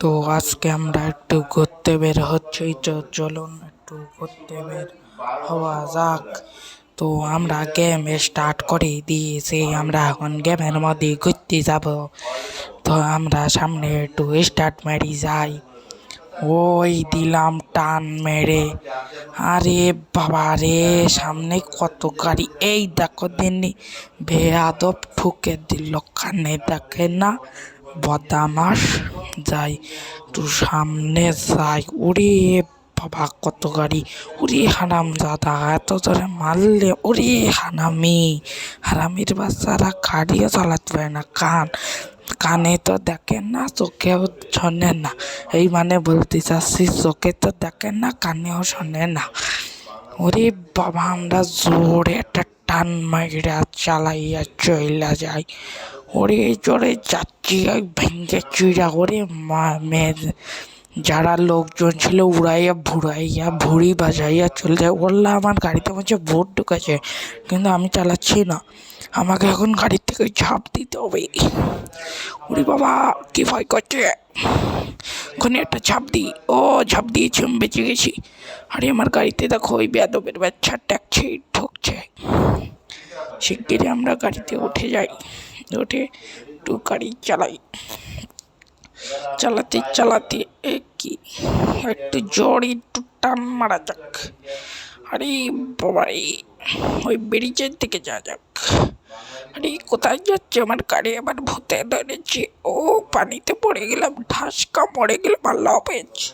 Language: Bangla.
তো আজকে আমরা একটু ঘুরতে বের হচ্ছি, তো চলুন একটু ঘুরতে বের হওয়া যাক। তো আমরা গেম স্টার্ট করে, দিয়েছি আমরা এখন গেমের মধ্যে ঘুরতে যাব। তো আমরা সামনে একটু স্টার্ট মেরে যাই। ওই দিলাম টান মেরে। আরে বাবা রে, সামনে কত গাড়ি? এই দেখো দিনই বেয়াদব ঠুকে দিল। কানে দেখে না, বদামাস। যাই একটু সামনে যাই। ওরে বাবা, কত গাড়ি। ওরে হারাম দাদা এত জোরে মারলে, ওরে হারামি। হারামির বাচ্চারা গাড়িও চালাতে পারে না, কান। কানে তো দেখেন না, চোখেও শোনে না। এই মানে বলতে চাচ্ছি, চোখে তো দেখেন না, কানেও শোনে না। ওরে বাবা, আমরা জোরে একটা টান মাইরা চালাইয়া চইলা যাই। ওরে চড়ে যাচ্ছি ওই ভেঙ্গে চুইরা, ওরে মা মেয়ে যারা লোকজন ছিল উড়াইয়া, ভুড়াইয়া, ভুড়ি বাজাইয়া চলে যায়। বলল আমার গাড়িতে মধ্যে ভোট ঢুকেছে, কিন্তু আমি চালাচ্ছি না। আমাকে এখন গাড়ির থেকে ঝাঁপ দিতে হবে। ওরে বাবা, কি ভয় করছে? ওখানে একটা ঝাঁপ দিই ও ঝাঁপ দিয়েছি, আমি বেঁচে গেছি। আরে আমার গাড়িতে দেখো, ওই বেদবের বাচ্চা ট্যাক্সি শিগগিরই আমরা গাড়িতে উঠে যাই। উঠে একটু গাড়ি চালাই। চালাতে চালাতে কি একটু জোরে একটু টান মারা যাক। আরে বাবারে ওই ব্রিজের দিকে যা যাক। আরে কোথায় যাচ্ছে? আমার গাড়ি আবার ভূতে ধরেছে। ও পানিতে পড়ে গেলাম ঢাসকা পড়ে গেলাম, আল্লাহ পেয়েছে